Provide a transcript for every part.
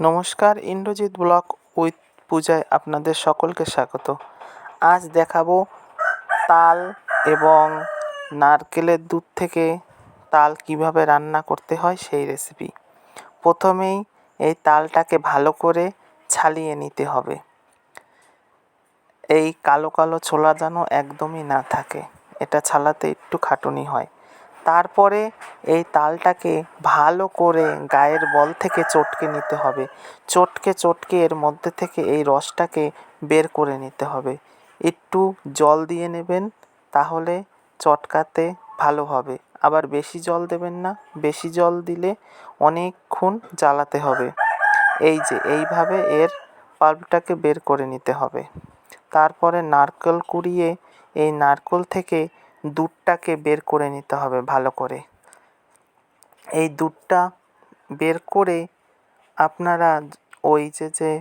নমস্কার, Indrajit blog with পূজায় আপনাদের সকলকে স্বাগত। আজ দেখাবো তাল এবং নারকেলের দুধ থেকে তাল কীভাবে রান্না করতে হয় সেই রেসিপি প্রথমেই এই তালটাকে ভালো করে ছালিয়ে নিতে হবে। এই কালো কালো ছোলা যেন একদমই না থাকে। এটা ছালাতে একটু খাটুনি হয়। তারপরে এই তালটাকে ভালো করে গায়ের বল থেকে চটকে নিতে হবে। চটকে চটকে এর মধ্যে থেকে এই রসটাকে বের করে নিতে হবে। একটু জল দিয়ে নেবেন, তাহলে চটকাতে ভালো হবে। আবার বেশি জল দেবেন না, বেশি জল দিলে অনেকক্ষণ জ্বালাতে হবে। এই যে, এইভাবে এর পাল্পটাকে বের করে নিতে হবে। তারপরে নারকেল কুড়িয়ে এই নারকেল থেকে দুধটাকে বের করে নিতে হবে ভালো করে। এই দুধটা বের করে আপনারা ওই যে যে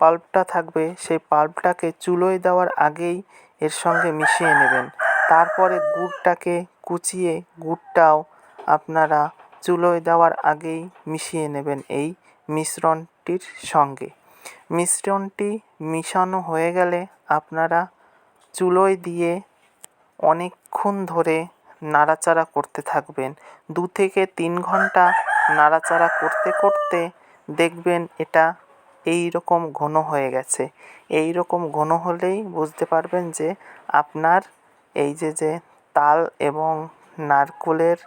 পাল্পটা থাকবে, সেই পাল্পটাকে চুলোয় দেওয়ার আগেই এর সঙ্গে মিশিয়ে নেবেন। তারপরে গুড়টাকে কুচিয়ে গুড়টাও আপনারা চুলোয় দেওয়ার আগেই মিশিয়ে নেবেন এই মিশ্রণটির সঙ্গে। মিশ্রণটি মিশানো হয়ে গেলে আপনারা চুলোয় দিয়ে অনেকক্ষণ ধরে নাড়াচাড়া করতে থাকবেন। দু থেকে তিন ঘণ্টা নাড়াচাড়া করতে করতে দেখবেন এটা এই রকম ঘন হয়ে গেছে। এই রকম ঘন হলেই বুঝতে পারবেন যে আপনার এই যে যে তাল এবং নারকেলের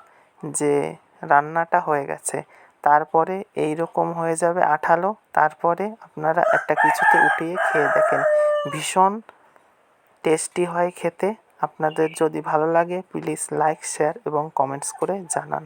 যে রান্নাটা হয়ে গেছে, তারপরে এই রকম হয়ে যাবে আঠালো, তারপরে আপনারা একটা কিছুতে উঠিয়ে খেয়ে দেখেন। ভীষণ টেস্টি হয় খেতে। আপনাদের যদি ভালো লাগে প্লিজ লাইক শেয়ার এবং কমেন্টস করে জানান।